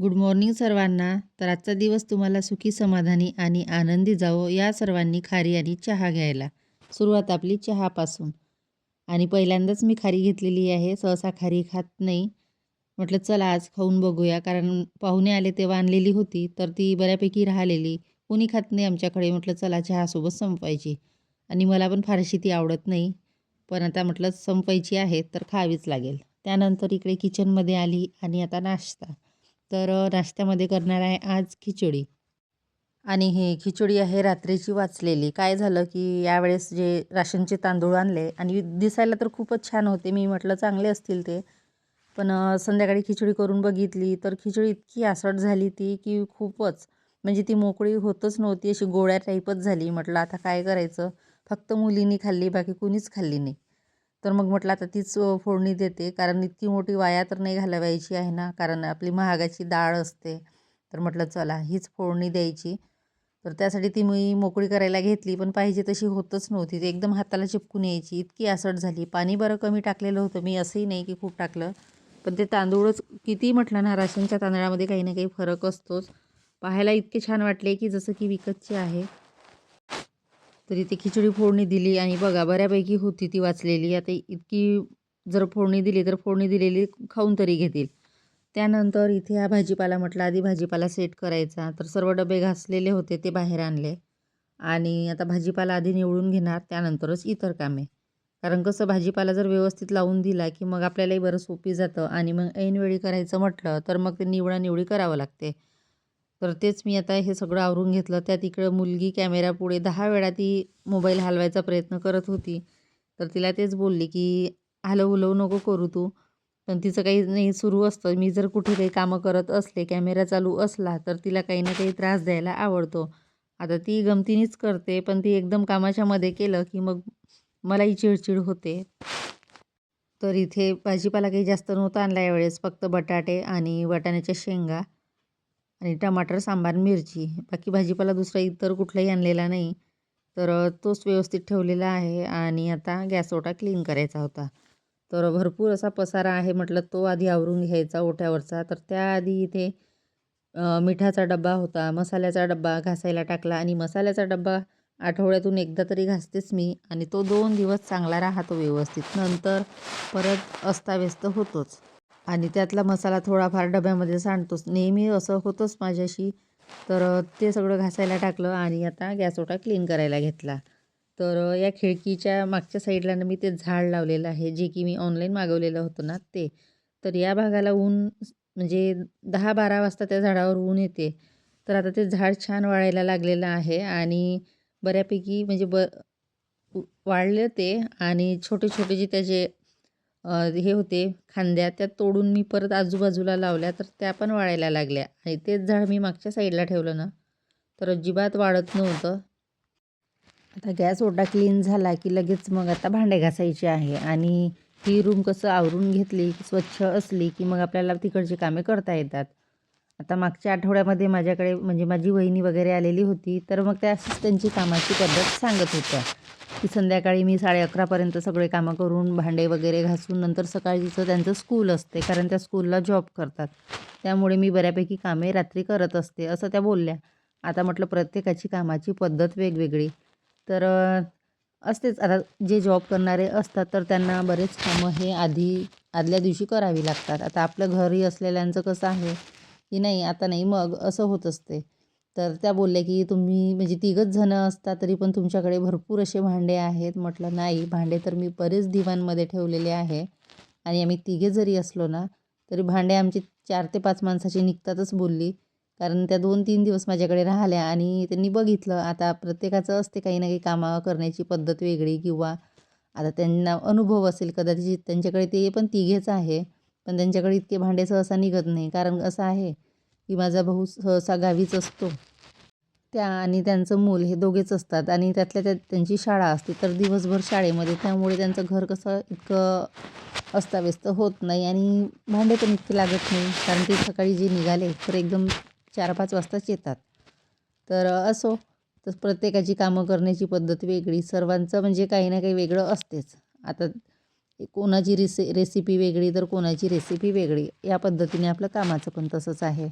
Good morning सर्वांना. तर आजचा दिवस तुम्हाला सुखी समाधानी आणि आनंदी जावो या सर्वांनी खारी आणि चहा घ्यायला. सुरुवात आपली चहापासून. आणि पहिल्यांदाच मी खारी घेतलेली आहे. सहसा खारी खात नाही. म्हटलं चला आज खाऊन बघूया. कारण पाहुणे आले तेव्हा आणलेली होती तर ती बऱ्यापैकी राहिलेली. कोणी खात नाही आमच्याकडे. म्हटलं चला चहासोबत संपवायची. आणि मला पण फारशी ती आवडत नाही. पण आता म्हटलं संपवायची आहे तर खावीच लागेल. त्यानंतर इकडे किचनमध्ये आली आणि आता नाश्ता. तर नाश्त्यामध्ये करणार आहे आज खिचडी. आणि हे खिचडी आहे रात्रीची वाचलेली. काय झालं की यावेळेस जे राशनचे तांदूळ आणले आणि दिसायला तर खूपच छान होते. मी म्हटलं चांगले असतील ते. पण संध्याकाळी खिचडी करून बघितली तर खिचडी इतकी आसट झाली ती की खूपच. म्हणजे ती मोकळी होतच नव्हती अशी गोळ्या टाईपच झाली. म्हटलं आता काय करायचं? फक्त मुलींनी खाल्ली बाकी कुणीच खाल्ली नाही. तर मग म्हटलं आता तीच फोडणी देते. कारण इतकी मोठी वाया तर नाही घालवायची आहे ना. कारण आपली महागाची डाळ असते. तर म्हटलं चला हीच फोडणी द्यायची. तर त्यासाठी ती मी मोकळी करायला घेतली. पण पाहिजे तशी होतच नव्हती. ती एकदम हाताला चिपकून यायची. इतकी आसट झाली. पाणी बरं कमी टाकलेलं होतं. मी असंही नाही की खूप टाकलं. पण ते तांदूळच किती म्हटलं ना राशनच्या तांदळामध्ये काही ना काही फरक असतोच. पाहायला इतके छान वाटले की जसं की विकतचे आहे. तरी ती खिचडी फोडणी दिली आणि बघा बऱ्यापैकी होती ती वाचलेली. आता इतकी जर फोडणी दिली तर फोडणी दिलेली खाऊन तरी घेतील. त्यानंतर इथे हा भाजीपाला म्हटलं आधी भाजीपाला सेट करायचा. तर सर्व डबे घासलेले होते ते बाहेर आणले. आणि आता भाजीपाला आधी निवडून घेणार त्यानंतरच इतर कामे. कारण कसं भाजीपाला जर व्यवस्थित लावून दिला की मग आपल्यालाही बरं सोपी जातं. आणि मग ऐनवेळी करायचं म्हटलं तर मग ते निवडानिवडी करावं लागते. तर तेच मी आता हे सगळं आवरून घेतलं. त्यात इकडं मुलगी कॅमेरापुढे दहा वेळा ती मोबाईल हलवायचा प्रयत्न करत होती. तर तिला तेच बोलली की हलव नको करू तू. पण तिचं काही नाही सुरू असतं. मी जर कुठे काही कामं करत असले कॅमेरा चालू असला तर तिला काही ना काही त्रास द्यायला आवडतो. आता ती गमतीनीच करते पण ती एकदम कामाच्या मध्ये केलं की मग मलाही चिडचिड होते. तर इथे भाजीपाला काही जास्त नव्हता आणला यावेळेस. फक्त बटाटे आणि वाटाण्याच्या शेंगा. आणि टमाटर सांबार मिरची बाकी भाजीपाला दुसरा इतर कुठलाही आणलेला नाही. तर तोच व्यवस्थित ठेवलेला आहे आणि आता गॅस ओटा क्लीन करायचा होता. तर भरपूर असा पसारा आहे म्हटलं तो आधी आवरून घ्यायचा ओट्यावरचा. तर त्याआधी इथे मिठाचा डब्बा होता मसाल्याचा डब्बा घासायला टाकला आणि मसाल्याचा डब्बा आठवड्यातून एकदा तरी घासतेच मी आणि तो दोन दिवस चांगला राहतो व्यवस्थित. नंतर परत अस्ताव्यस्त होतोच. आणि त्यातला मसाला थोडाफार डब्यामध्ये सांडतोच नेहमी असं होतंच माझ्याशी. तर ते सगळं घासायला टाकलं आणि आता गॅस ओटा क्लीन करायला घेतला. तर या खिडकीच्या मागच्या साईडला मी ते झाड लावलेलं आहे जे की मी ऑनलाईन मागवलेलं होतं ना ते. तर या भागाला ऊन म्हणजे दहा बारा वाजता त्या झाडावर ऊन येते. तर आता ते झाड छान वाळायला लागलेलं आहे आणि बऱ्यापैकी म्हणजे ब वाढले ते आणि छोटे छोटे जे त्याचे हे होते खांद्या. त्या तोडून मी परत आजूबाजूला लावल्या तर त्या पण वाळायला लागल्या. आणि तेच झाड मी मागच्या साईडला ठेवलं ना तर अजिबात वाढत नव्हतं. आता गॅस ओटा क्लीन झाला की लगेच मग आता भांडे घासायचे आहे. आणि ही रूम कसं आवरून घेतली स्वच्छ असली की मग आपल्याला तिकडची कामे करता येतात. आता मागच्या आठवड्यामध्ये माझ्याकडे म्हणजे माझी वहिनी वगैरे आलेली होती तर मग त्या त्यांची कामाची पद्धत सांगत होत्या. की संध्याकाळी मी साडे अकरापर्यंत सगळे कामं करून भांडे वगैरे घासून नंतर सकाळीचं त्यांचं स्कूल असते कारण त्या स्कूलला जॉब करतात. त्यामुळे मी बऱ्यापैकी कामे रात्री करत असते असं त्या बोलल्या. आता म्हटलं प्रत्येकाची कामाची पद्धत वेगवेगळी. तर असतेच. आता जे जॉब करणारे असतात तर त्यांना बरेच कामं हे आधी आदल्या दिवशी करावी लागतात. आता आपलं घरी असलेल्यांचं कसं आहे की नाही आता नाही मग असं होत असते. तर त्या बोलल्या की तुम्ही म्हणजे तिघंच जणं असता तरी पण तुमच्याकडे भरपूर असे भांडे आहेत. म्हटलं नाही भांडे तर मी बरेच दिवाणमध्ये ठेवलेले आहे आणि आम्ही तिघे जरी असलो ना तरी भांडे आमचे चार ते पाच माणसाची निघतातच बोलली. कारण त्या दोन तीन दिवस माझ्याकडे राहिल्या आणि त्यांनी बघितलं आता प्रत्येकाचं असते काही ना काही कामं करण्याची पद्धत वेगळी किंवा आता त्यांना अनुभव असेल कदाचित त्यांच्याकडे ते पण तिघेच आहे. पण त्यांच्याकडे इतके भांडे सहसा निघत नाही. कारण असं आहे की माझा भाऊ सहसा गावीच असतो. त्या आणि त्यांचं मूल हे दोघेच असतात आणि त्यातल्या त्यात त्यांची शाळा असते. तर दिवसभर शाळेमध्ये त्यामुळे त्यांचं घर कसं इतकं अस्ताव्यस्त होत नाही आणि भांडे पण इतके लागत नाही. कारण ते सकाळी जे निघाले तर एकदम चार पाच वाजताच येतात. तर असो तर प्रत्येकाची कामं करण्याची पद्धत वेगळी. सर्वांचं म्हणजे काही ना काही वेगळं असतेच. आता कोणाची रेसि रेसिपी वेगळी तर कोणाची रेसिपी वेगळी. या पद्धतीने आपलं कामाचं पण तसंच आहे.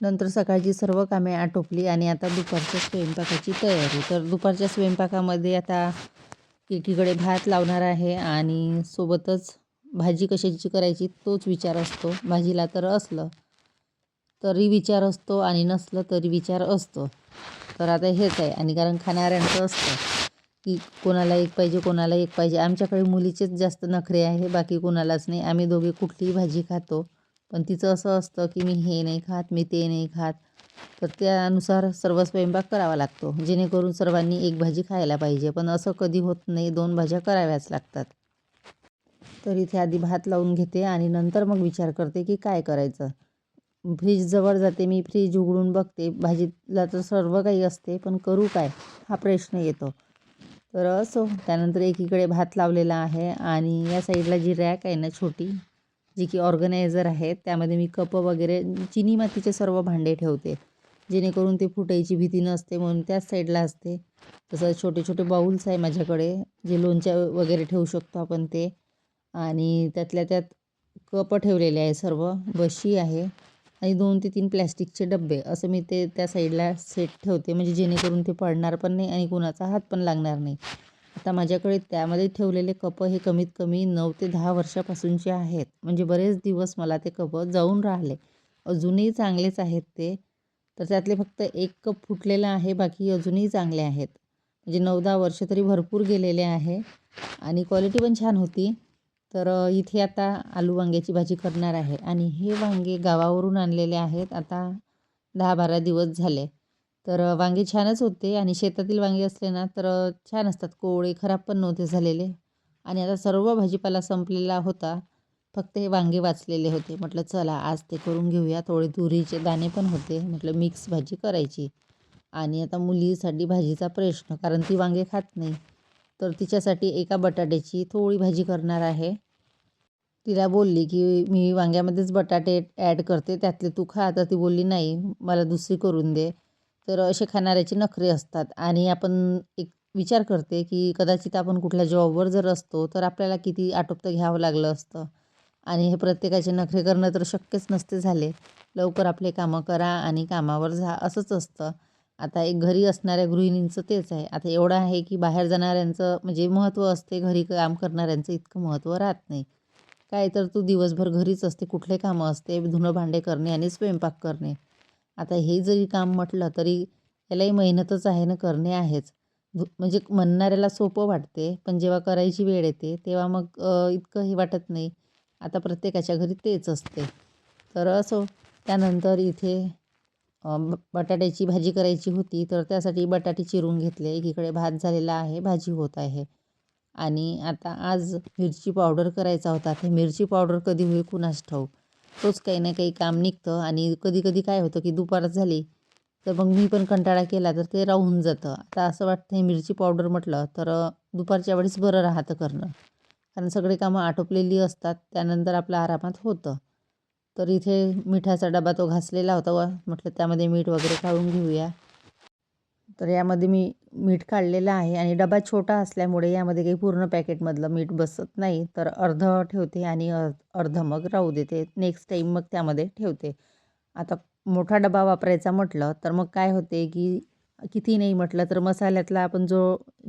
नंतर सकाळची सर्व कामे आटोपली आणि आता दुपारच्या स्वयंपाकाची तयारी. तर दुपारच्या स्वयंपाकामध्ये आता एकीकडे भात लावणार आहे आणि सोबतच भाजी कशाची करायची तोच विचार असतो. भाजीला तर असलं तरी विचार असतो आणि नसलं तरी विचार असतो. तर आता हेच आहे आणि कारण खाणाऱ्यांचं असतं की कोणाला एक पाहिजे कोणाला एक पाहिजे. आमच्याकडे मुलीचेच जास्त नखरे आहे बाकी कोणालाच नाही. आम्ही दोघे कुठलीही भाजी खातो. पण तिचं असं असतं की मी हे नाही खात मी ते नाही खात. तर त्यानुसार सर्व स्वयंपाक करावा लागतो. जेणेकरून सर्वांनी एक भाजी खायला पाहिजे. पण असं कधी होत नाही. दोन भाज्या कराव्याच लागतात. तर इथे आधी भात लावून घेते आणि नंतर मग विचार करते की काय करायचं. फ्रीजजवळ जाते. मी फ्रीज उघडून बघते. भाजीला तर सर्व काही असते. पण करू काय? हा प्रश्न येतो. तर असो. त्यानंतर एकीकडे भात लावलेला आहे. आणि या साईडला जी रॅक आहे ना छोटी जी की ऑर्गनायझर आहेत त्यामध्ये मी कप वगैरे चिनी मातीचे सर्व भांडे ठेवते. जेणेकरून ते फुटायची भीती नसते म्हणून त्याच साईडला असते. तसं छोटे छोटे बाउल्स आहे माझ्याकडे जे लोणच्या वगैरे ठेवू शकतो आपण ते. आणि त्यातल्या त्यात कप ठेवलेले आहे सर्व बशी आहे आणि दोन ते तीन प्लॅस्टिकचे डबे असं मी ते त्या साईडला सेट ठेवते म्हणजे जेणेकरून ते पडणार पण नाही आणि कुणाचा हात पण लागणार नाही. आता माझ्याकडे त्यामध्ये ठेवलेले कप हे कमीत कमी नऊ ते दहा वर्षापासूनचे आहेत. म्हणजे बरेच दिवस मला ते कप जाऊन राहिले. अजूनही चांगलेच आहेत ते. तर त्यातले फक्त एक कप फुटलेला आहे बाकी अजूनही चांगले आहेत. म्हणजे नऊ दहा वर्ष तरी भरपूर गेलेले आहे. आणि क्वालिटी पण छान होती. तर इथे आता आलू वांग्याची भाजी करणार आहे. आणि हे वांगे गावावरून आणलेले आहेत. आता दहा बारा दिवस झाले. तर वांगे छानच होते आणि शेतातील वांगे असले ना तर छान असतात. कोवळे खराब पण नव्हते झालेले. आणि आता सर्व भाजीपाला संपलेला होता. फक्त हे वांगे वाचलेले होते. म्हटलं चला आज ते करून घेऊया. थोडे तुरीचे दाणे पण होते. म्हटलं मिक्स भाजी करायची. आणि आता मुलीसाठी भाजीचा प्रश्न कारण ती वांगे खात नाही. तर तिच्यासाठी एका बटाट्याची थोडी भाजी करणार आहे. तिला बोलली की मी वांग्यामध्येच बटाटे ॲड करते. त्यातले तू खा. तर ती बोलली नाही मला दुसरी करून दे. तर असे खाणाऱ्याचे नखरे असतात. आणि आपण एक विचार करते की कदाचित आपण कुठल्या जॉबवर जर असतो तर आपल्याला किती आटोपतं घ्यावं लागलं असतं. आणि हे प्रत्येकाचे नखरे करणं तर शक्यच नसते झाले. लवकर आपले कामं करा आणि कामावर जा असंच असतं. आता एक घरी असणाऱ्या गृहिणींचं तेच आहे. आता एवढं आहे की बाहेर जाणाऱ्यांचं म्हणजे महत्त्व असते घरी काम करणाऱ्यांचं इतकं महत्त्व राहत नाही. काय तर तू दिवसभर घरीच असते कुठले कामं असते धुणं भांडे करणे आणि स्वयंपाक करणे. आता हे जरी काम म्हटलं तरी यालाही मेहनतच आहे ना करणे आहेच. म्हणजे म्हणणाऱ्याला सोपं वाटते पण जेव्हा करायची वेळ येते तेव्हा मग इतकं हे वाटत नाही. आता प्रत्येकाच्या घरी तेच असते. तर असो त्यानंतर इथे बटाट्याची भाजी करायची होती तर त्यासाठी बटाटे चिरून घेतले. एकीकडे भात झालेला आहे भाजी होत आहे. आणि आता आज मिरची पावडर करायचा होता. ते मिरची पावडर कधी होईल कुणास ठाऊक? तोच काही ना काही काम निघतं. आणि कधी कधी काय होतं की दुपार झाली तर मग मी पण कंटाळा केला तर ते राहून जातं. आता असं वाटतं हे मिरची पावडर म्हटलं तर दुपारच्या वेळेस बरं राहतं करणं. कारण सगळे कामं आटोपलेली असतात त्यानंतर आपलं आरामात होतं. तर इथे मिठाचा डबा तो घासलेला होता व म्हटलं त्यामध्ये मीठ वगैरे खाऊन घेऊया. तर यामध्ये मी मीठ काढलेलं आहे आणि डबा छोटा असल्यामुळे यामध्ये काही पूर्ण पॅकेटमधलं मीठ बसत नाही. तर अर्ध ठेवते आणि अर्ध मग राहू देते. नेक्स्ट टाईम मग त्यामध्ये ठेवते. आता मोठा डबा वापरायचा म्हटलं तर मग काय होते की किती नाही म्हटलं तर मसाल्यातला आपण जो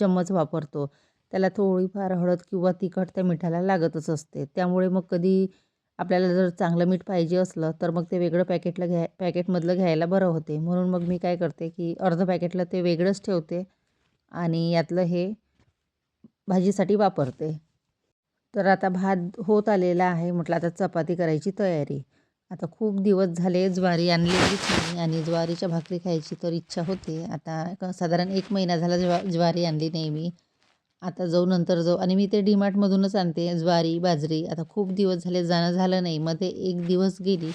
चम्मच वापरतो त्याला थोडीफार हळद किंवा तिखट त्या मिठाला लागतच असते. त्यामुळे मग कधी आपल्याला जर चांगलं मीठ पाहिजे असलं तर मग ते वेगळं पॅकेटला घ्या पॅकेटमधलं घ्यायला बरं होते. म्हणून मग मी काय करते की अर्ध पॅकेटला ते वेगळंच ठेवते आणि यातलं हे भाजीसाठी वापरते. तर आता भात होत आलेला आहे म्हटलं आता चपाती करायची तयारी. आता खूप दिवस झाले ज्वारी आणलेलीच नाही आणि ज्वारीच्या भाकरी खायची तर इच्छा होते. आता साधारण एक महिना झाला ज्वा ज्वारी आणली नाही मी आता जाऊ नंतर जाऊ. आणि मी ते डीमार्टमधूनच आणते. ज्वारी बाजरी. आता खूप दिवस झाले जाणं झालं नाही. मध्ये एक दिवस गेली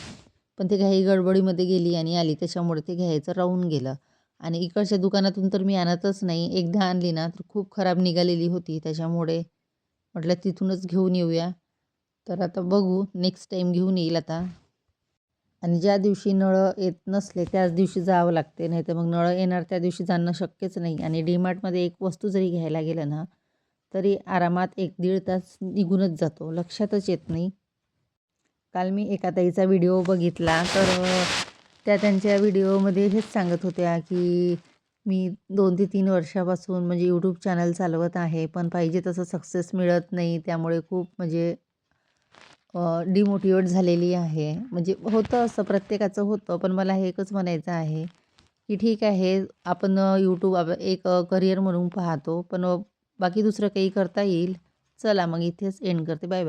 पण ते घाई गडबडीमध्ये गेली आणि आली. त्याच्यामुळे ते घ्यायचं राहून गेलं. आणि इकडच्या दुकानातून तर मी आणतच नाही. एकदा आणली ना तर खूप खराब निघालेली होती. त्याच्यामुळे म्हटलं तिथूनच घेऊन येऊया. तर आता बघू. नेक्स्ट टाईम घेऊन येईल आता. आणि ज्या दिवशी नळं येत नसले त्याच दिवशी जावं लागते. नाही तर मग नळं येणार त्या दिवशी जाणं शक्यच नाही. आणि डीमार्टमध्ये एक वस्तू जरी घ्यायला गेलं ना तरी आरामात एक दीड तास निघूनच जातो. लक्षातच येत नाही. काल मी एका ताईचा व्हिडिओ बघितला. तर त्या त्यांच्या व्हिडिओमध्ये हेच सांगत होत्या की मी दोन ते तीन वर्षापासून म्हणजे यूट्यूब चॅनल चालवत आहे पण पाहिजे तसं सक्सेस मिळत नाही. त्यामुळे खूप म्हणजे डिमोटिवेट झालेली आहे. म्हणजे होतं असं प्रत्येकाचं होतं पण मला हे एकच म्हणायचं आहे की ठीक आहे आपण यूट्यूब आप एक करिअर म्हणून पाहतो पण बाकी दुसरं काही करता येईल. चला मग इथेच एंड करते. Bye bye